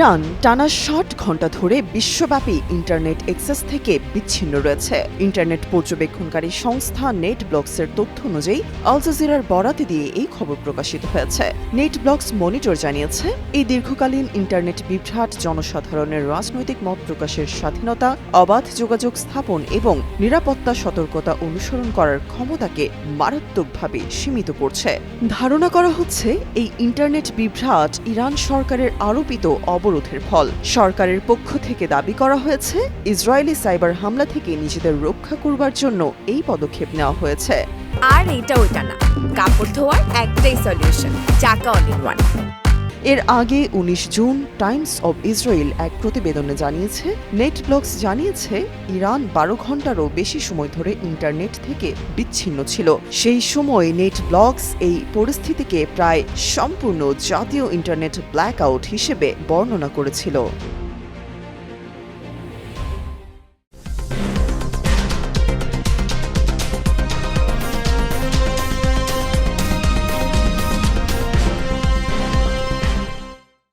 Iran টানা ষাট ঘণ্টা ধরে বিশ্বব্যাপী ইন্টারনেট অ্যাক্সেস থেকে বিচ্ছিন্ন রয়েছে। ইন্টারনেট পর্যবেক্ষণকারী সংস্থা নেট ব্লকসের তথ্য অনুযায়ী আল জাজিরার বরাতে দিয়ে এই খবর প্রকাশিত হয়েছে। নেট ব্লকস মনিটর জানিয়েছে, এই দীর্ঘকালীন ইন্টারনেট বিভ্রাট জনসাধারণের রাজনৈতিক মত প্রকাশের স্বাধীনতা, অবাধ যোগাযোগ স্থাপন এবং নিরাপত্তা সতর্কতা অনুসরণ করার ক্ষমতাকে মারাত্মকভাবে সীমিত করছে। ধারণা করা হচ্ছে, এই ইন্টারনেট বিভ্রাট ইরান সরকারের আরোপিত অবরোধের ফল। সরকারের পক্ষ থেকে দাবি করা হয়েছে, ইসরায়েলি সাইবার হামলা থেকে নিজেদের রক্ষা করবার জন্য এই পদক্ষেপ নেওয়া হয়েছে। আর এটা ওইটা না। কাপড় ধোয়ার একটাই সলিউশন চাকা অল ওয়ান এর আগে উনিশ জুন টাইমস অব ইসরায়েল এক প্রতিবেদনে জানিয়েছে, নেটব্লক্স জানিয়েছে, ইরান বারো ঘন্টারও বেশি সময় ধরে ইন্টারনেট থেকে বিচ্ছিন্ন ছিল। সেই সময় নেটব্লক্স এই পরিস্থিতিকে প্রায় সম্পূর্ণ জাতীয় ইন্টারনেট ব্ল্যাকআউট হিসেবে বর্ণনা করেছিল।